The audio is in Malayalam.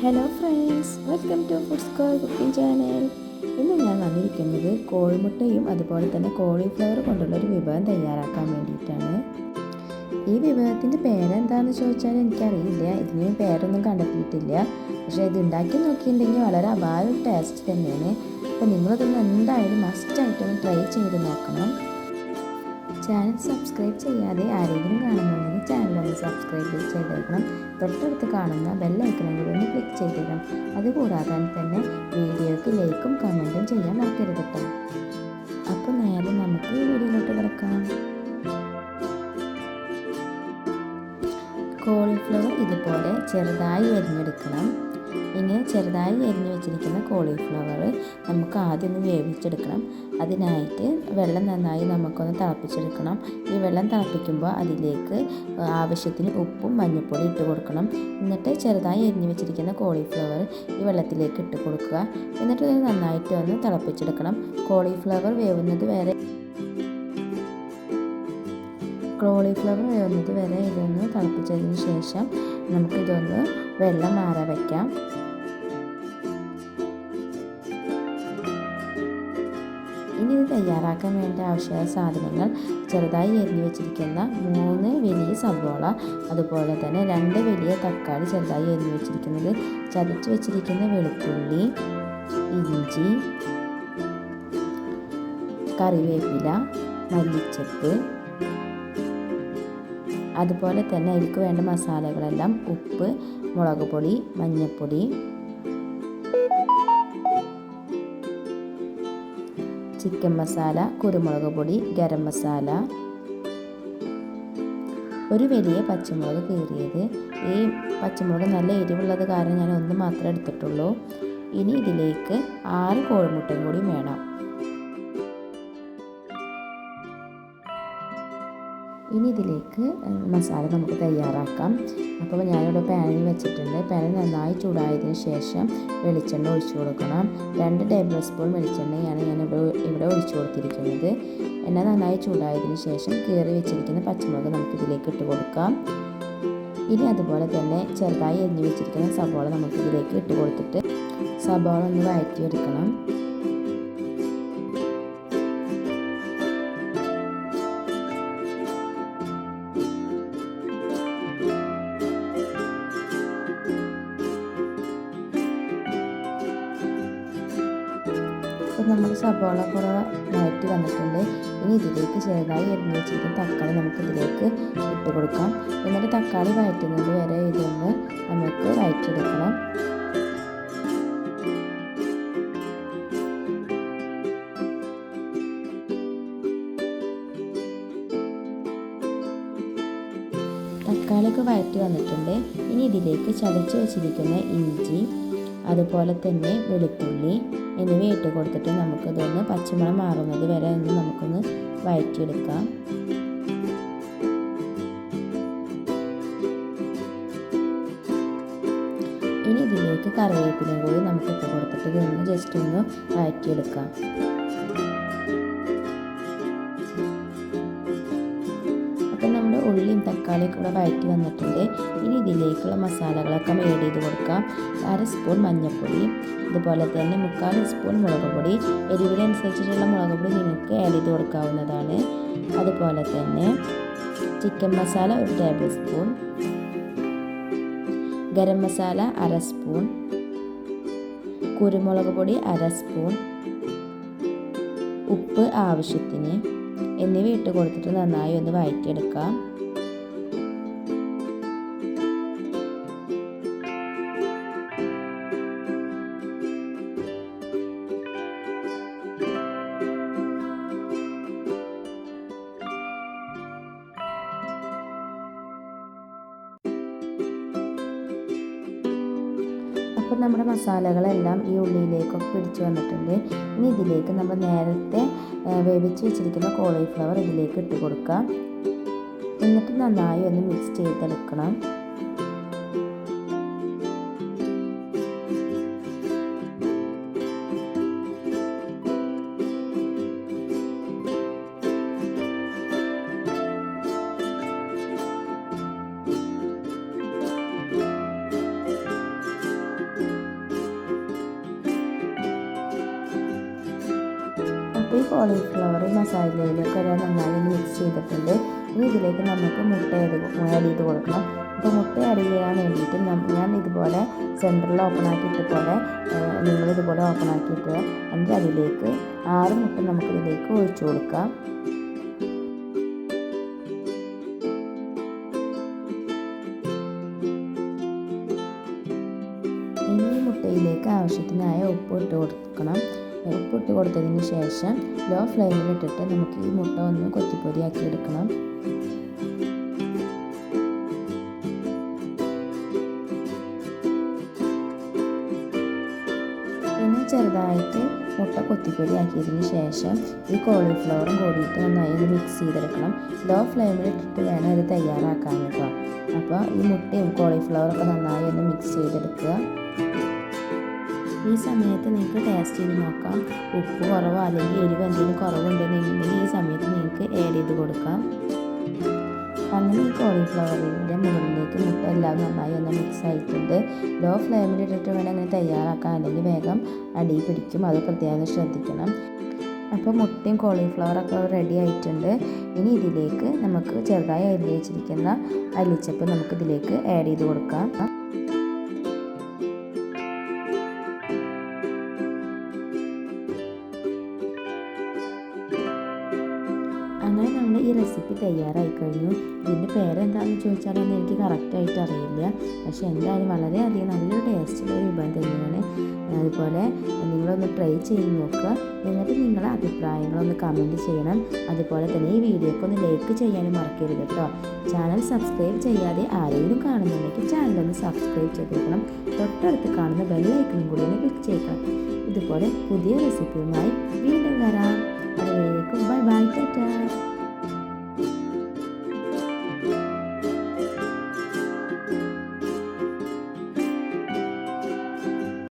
Hello friends welcome to food score cooking channel ഇന്ന് ഞാൻ വന്നിരിക്കുന്നത് കോഴിമുട്ടയും അതുപോലെ തന്നെ കോളിഫ്ലവർ കൊണ്ടുള്ള ഒരു വിഭവം തയ്യാറാക്കാൻ വേണ്ടിയിട്ടാണ്. ഈ വിഭവത്തിന്റെ പേരെന്താണെന്ന് ചോദിച്ചാൽ എനിക്കറിയില്ല. ഇതിന് പേരൊന്നും കണ്ടെത്തിയിട്ടില്ല. പക്ഷേ ഇത് ഉണ്ടാക്കി നോക്കിയിട്ടുണ്ടെങ്കിൽ വളരെ അപാര ടേസ്റ്റ് തന്നെയാണ്. അപ്പോൾ നിങ്ങളിതൊന്ന് എന്തായാലും മസ്റ്റായിട്ടൊന്ന് ട്രൈ ചെയ്ത് നോക്കണം. ചാനൽ സബ്സ്ക്രൈബ് ചെയ്യാതെ ആരെങ്കിലും കാണുന്നുണ്ടെങ്കിൽ ചാനലൊന്ന് സബ്സ്ക്രൈബ് ചെയ്തേക്കണം തൊട്ടടുത്ത് കാണുന്ന ബെല്ലൈക്കണം കൂടി ഒന്ന് ക്ലിക്ക് ചെയ്തേക്കണം അതുകൂടാതെ തന്നെ വീഡിയോയ്ക്ക് ലൈക്കും കമന്റും ചെയ്യാൻ മറക്കരുത് കേട്ടോ അപ്പോൾ നേരെ നമുക്ക് ഈ വീഡിയോയിലോട്ട് കിടക്കാം. കോളിഫ്ലവർ ഇതുപോലെ ചെറുതായി അരിഞ്ഞെടുക്കണം. ഇങ്ങനെ ചെറുതായി അരിഞ്ഞു വെച്ചിരിക്കുന്ന കോളിഫ്ലവർ നമുക്ക് ആദ്യം ഒന്ന് വേവിച്ചെടുക്കണം. അതിനായിട്ട് വെള്ളം നന്നായി നമുക്കൊന്ന് തിളപ്പിച്ചെടുക്കണം. ഈ വെള്ളം തിളപ്പിക്കുമ്പോൾ അതിലേക്ക് ആവശ്യത്തിന് ഉപ്പും മഞ്ഞൾപ്പൊടി ഇട്ട് കൊടുക്കണം. എന്നിട്ട് ചെറുതായി അരിഞ്ഞു വെച്ചിരിക്കുന്ന കോളിഫ്ലവർ ഈ വെള്ളത്തിലേക്ക് ഇട്ട് കൊടുക്കുക. എന്നിട്ട് ഇത് നന്നായിട്ട് ഒന്ന് തിളപ്പിച്ചെടുക്കണം. കോളിഫ്ലവർ വേവുന്നത് വരെ കോളിഫ്ലവർ വേവുന്നത് വരെ ഇതൊന്ന് തിളപ്പിച്ചതിന് ശേഷം നമുക്കിതൊന്ന് വെള്ളം മാറ വയ്ക്കാം ഇനി ഇത് തയ്യാറാക്കാൻ വേണ്ട ആവശ്യമായ സാധനങ്ങൾ ചെറുതായി എരിഞ്ഞു വെച്ചിരിക്കുന്ന മൂന്ന് വലിയ സവോള അതുപോലെ തന്നെ രണ്ട് വലിയ തക്കാളി ചെറുതായി എരിഞ്ഞു വെച്ചിരിക്കുന്നത് ചതച്ച് വെച്ചിരിക്കുന്ന വെളുത്തുള്ളി ഇഞ്ചി കറിവേപ്പില മല്ലിച്ചപ്പ് അതുപോലെ തന്നെ അതിലേക്ക് വേണ്ട മസാലകളെല്ലാം ഉപ്പ് മുളക് പൊടി മഞ്ഞൾപ്പൊടി ചിക്കൻ മസാല കുരുമുളക് പൊടി ഗരം മസാല. ഒരു വലിയ പച്ചമുളക് കീറിയത്. ഈ പച്ചമുളക് നല്ല എരിവുള്ളത് കാരണം ഞാൻ ഒന്ന് മാത്രമേ എടുത്തിട്ടുള്ളൂ. ഇനി ഇതിലേക്ക് ആറ് കോഴിമുട്ടയും കൂടി വേണം. ഇനി ഇതിലേക്ക് മസാല നമുക്ക് തയ്യാറാക്കാം. അപ്പോൾ ഞാനിവിടെ പാനിൽ വെച്ചിട്ടുണ്ട്. പാനിൽ നന്നായി ചൂടായതിന് ശേഷം വെളിച്ചെണ്ണ ഒഴിച്ചു കൊടുക്കണം. രണ്ട് ടേബിൾ സ്പൂൺ വെളിച്ചെണ്ണയാണ് ഞാൻ ഇവിടെ ഇവിടെ ഒഴിച്ചു കൊടുത്തിരിക്കുന്നത്. എണ്ണ നന്നായി ചൂടായതിന് ശേഷം കീറി വെച്ചിരിക്കുന്ന പച്ചമുളക് നമുക്ക് ഇതിലേക്ക് ഇട്ട് കൊടുക്കാം. ഇനി അതുപോലെ തന്നെ ചെറുതായി എരിഞ്ഞു വെച്ചിരിക്കുന്ന സബോള നമുക്ക് ഇതിലേക്ക് ഇട്ട് കൊടുത്തിട്ട് സബോള ഒന്ന് വഴറ്റിയെടുക്കണം. അപ്പോൾ നമ്മൾ സബോള കുറേ വഴറ്റി വന്നിട്ടുണ്ട്. ഇനി ഇതിലേക്ക് ചെറുതായി എരിഞ്ഞ് വെച്ചിരിക്കുന്ന തക്കാളി നമുക്ക് ഇതിലേക്ക് ഇട്ട് കൊടുക്കാം. എന്നിട്ട് തക്കാളി വഴറ്റുന്നത് വരെ ഇതൊന്ന് നമുക്ക് വഴറ്റിയെടുക്കണം തക്കാളിയൊക്കെ വഴറ്റി വന്നിട്ടുണ്ട്. ഇനി ഇതിലേക്ക് ചതച്ച് വെച്ചിരിക്കുന്ന ഇഞ്ചി അതുപോലെ തന്നെ വെളുത്തുള്ളി എന്നിവ ഇട്ട് കൊടുത്തിട്ട് നമുക്കിതൊന്ന് പച്ചമണം മാറുന്നത് വരെ ഒന്ന് നമുക്കൊന്ന് വഴറ്റിയെടുക്കാം. ഇനി ഇതിലേക്ക് കറിവേപ്പിലയും കൂടി നമുക്ക് ഇട്ട് കൊടുത്തിട്ട് ഇതൊന്ന് ജസ്റ്റ് ഒന്ന് വഴറ്റിയെടുക്കാം. ഉള്ളിയും തക്കാളിയും ഇവിടെ വഴറ്റി വന്നിട്ടുണ്ട്. ഇനി ഇതിലേക്കുള്ള മസാലകളൊക്കെ ആഡ് ചെയ്ത് കൊടുക്കാം. അര സ്പൂൺ മഞ്ഞൾപ്പൊടി അതുപോലെ തന്നെ മുക്കാൽ സ്പൂൺ മുളക് പൊടി എരിവിനനുസരിച്ചിട്ടുള്ള മുളക് പൊടി നിങ്ങൾക്ക് ആഡ് ചെയ്ത് കൊടുക്കാവുന്നതാണ്. അതുപോലെ തന്നെ ചിക്കൻ മസാല ഒരു ടേബിൾ സ്പൂൺ ഗരം മസാല അര സ്പൂൺ കുരുമുളക് പൊടി അര സ്പൂൺ ഉപ്പ് ആവശ്യത്തിന് എന്നിവ ഇട്ട് കൊടുത്തിട്ട് നന്നായി ഒന്ന് വഴറ്റിയെടുക്കാം നമ്മുടെ മസാലകളെല്ലാം ഈ ഉള്ളിയിലേക്കൊക്കെ പിടിച്ചു വന്നിട്ടുണ്ട്. ഇനി ഇതിലേക്ക് നമ്മൾ നേരത്തെ വേവിച്ച് വെച്ചിരിക്കുന്ന കോളിഫ്ലവർ ഇതിലേക്ക് ഇട്ട് കൊടുക്കുക എന്നിട്ട് നന്നായി ഒന്ന് മിക്സ് ചെയ്തെടുക്കണം. അപ്പോൾ ഈ കോളിഫ്ലവർ മസാലയിലൊക്കെ ഒരു നന്നായി മിക്സ് ചെയ്തിട്ടുണ്ട്. ഇനി ഇതിലേക്ക് നമുക്ക് മുട്ട ആഡ് ചെയ്ത് കൊടുക്കണം. അപ്പോൾ മുട്ട ആഡ് ചെയ്യാൻ വേണ്ടിയിട്ട് ഞാൻ ഇതുപോലെ സെന്ററിൽ ഓപ്പൺ ആക്കിയിട്ട് പോലെ നിങ്ങൾ ഇതുപോലെ ഓപ്പൺ ആക്കിയിട്ട് എന്നിട്ട് അതിലേക്ക് ആറ് മുട്ട നമുക്ക് ഇതിലേക്ക് ഒഴിച്ചു കൊടുക്കാം. ഇനി മുട്ടയിലേക്ക് ആവശ്യത്തിനായ ഉപ്പ് ഇട്ട് കൊടുക്കണം. ഉപ്പ് ഇട്ട് കൊടുത്തതിന് ശേഷം ലോ ഫ്ലെയിമിൽ ഇട്ടിട്ട് നമുക്ക് ഈ മുട്ട ഒന്ന് കൊത്തിപ്പൊരിയാക്കി എടുക്കണം പിന്നെ ചെറുതായിട്ട് മുട്ട കൊത്തിപ്പൊരിയാക്കിയതിന് ശേഷം ഈ കോളിഫ്ലവറും കൂടിയിട്ട് നന്നായി ഒന്ന് മിക്സ് ചെയ്തെടുക്കണം. ലോ ഫ്ലെയിമിൽ ഇട്ടിട്ട് വേണം ഇത് തയ്യാറാക്കാൻ കേട്ടോ. അപ്പോൾ ഈ മുട്ടയും കോളിഫ്ലവറൊക്കെ നന്നായി ഒന്ന് മിക്സ് ചെയ്തെടുക്കുക. ഈ സമയത്ത് നിങ്ങൾക്ക് ടേസ്റ്റ് ചെയ്ത് നോക്കാം. ഉപ്പ് കുറവോ അല്ലെങ്കിൽ എരിവ് എന്തെങ്കിലും കുറവുണ്ടെന്നുണ്ടെങ്കിൽ ഈ സമയത്ത് നിങ്ങൾക്ക് ആഡ് ചെയ്ത് കൊടുക്കാം. അങ്ങനെ ഈ കോളിഫ്ലവറിന്റെ മുകളിലേക്ക് മുട്ട എല്ലാം നന്നായി ഒന്ന് മിക്സ് ആയിട്ടുണ്ട്. ലോ ഫ്ലെയിമിൽ ഇട്ടിട്ട് വേണം അങ്ങനെ തയ്യാറാക്കാൻ. അല്ലെങ്കിൽ വേഗം അടി പിടിക്കും. അത് പ്രത്യേകം ശ്രദ്ധിക്കണം. അപ്പോൾ മുട്ടയും കോളിഫ്ലവറൊക്കെ റെഡി ആയിട്ടുണ്ട്. ഇനി ഇതിലേക്ക് നമുക്ക് ചെറുതായി അരി വെച്ചിരിക്കുന്ന അല്ലിച്ചപ്പ് നമുക്ക് ഇതിലേക്ക് ആഡ് ചെയ്ത് കൊടുക്കാം. ഈ റെസിപ്പി തയ്യാറായി കഴിഞ്ഞു. ഇതിന്റെ പേരെന്താണെന്ന് ചോദിച്ചാലൊന്നും എനിക്ക് കറക്റ്റായിട്ട് അറിയില്ല. പക്ഷേ എന്തായാലും വളരെയധികം നല്ലൊരു ടേസ്റ്റുള്ള ഒരു വിഭവം തന്നെയാണ്. അതുപോലെ നിങ്ങളൊന്ന് ട്രൈ ചെയ്ത് നോക്കുക. എന്നിട്ട് നിങ്ങളെ അഭിപ്രായങ്ങളൊന്ന് കമന്റ് ചെയ്യണം. അതുപോലെ തന്നെ ഈ വീഡിയോക്ക് ഒന്ന് ലൈക്ക് ചെയ്യാനും മറക്കരുത് കേട്ടോ. ചാനൽ സബ്സ്ക്രൈബ് ചെയ്യാതെ ആരെങ്കിലും കാണുന്നുണ്ടെങ്കിൽ ചാനലൊന്ന് സബ്സ്ക്രൈബ് ചെയ്തേക്കണം തൊട്ടടുത്ത് കാണുന്ന ബെല്ലൈക്കണം കൂടി ഒന്ന് ക്ലിക്ക് ചെയ്യണം ഇതുപോലെ പുതിയ റെസിപ്പിയുമായി വീണ്ടും